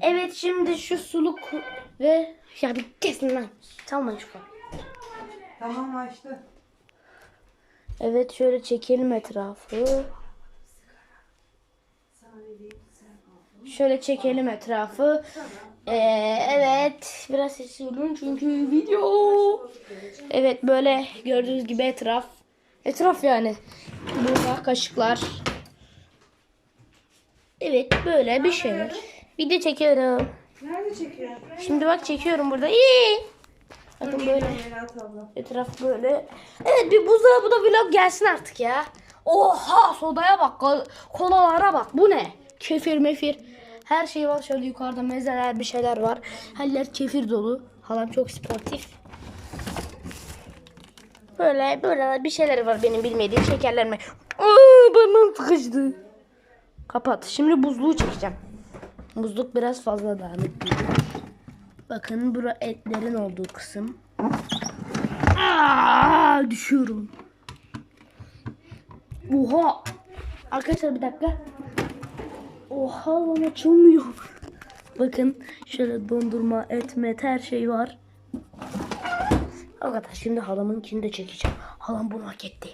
Evet şimdi şu suluk ve ya bir kesin lan. Tamam kadar. Tamam açtı. Evet şöyle çekelim etrafı. Şöyle çekelim etrafı. Ee, evet biraz olun çünkü video. Evet böyle gördüğünüz gibi etraf. Etraf yani. Burada kaşıklar. Evet böyle bir şeyler. Video çekiyorum. Nerede çekiyor? Şimdi bak çekiyorum burada. İyi. Bakın böyle. Etraf böyle. Evet bir buzdolabı da vlog gelsin artık ya. Oha sodaya bak. kol- Kolalara bak. Bu ne? Kefir mefir. Her şey var. Şöyle yukarıda mezeler bir şeyler var. Her yer kefir dolu. Halam çok sportif. Böyle böyle bir şeyler var benim bilmediğim şekerler mi? Aa, bana sıkıştı. Kapat. Şimdi buzluğu çekeceğim. Buzluk biraz fazla dağınık. Bakın bura etlerin olduğu kısım. Aa, düşüyorum. Oha. Arkadaşlar bir dakika. Oha lan açılmıyor. Bakın şöyle dondurma, et, met her şey var. Arkadaşlar şimdi halamınkini de çekeceğim. Halam bunu hak etti.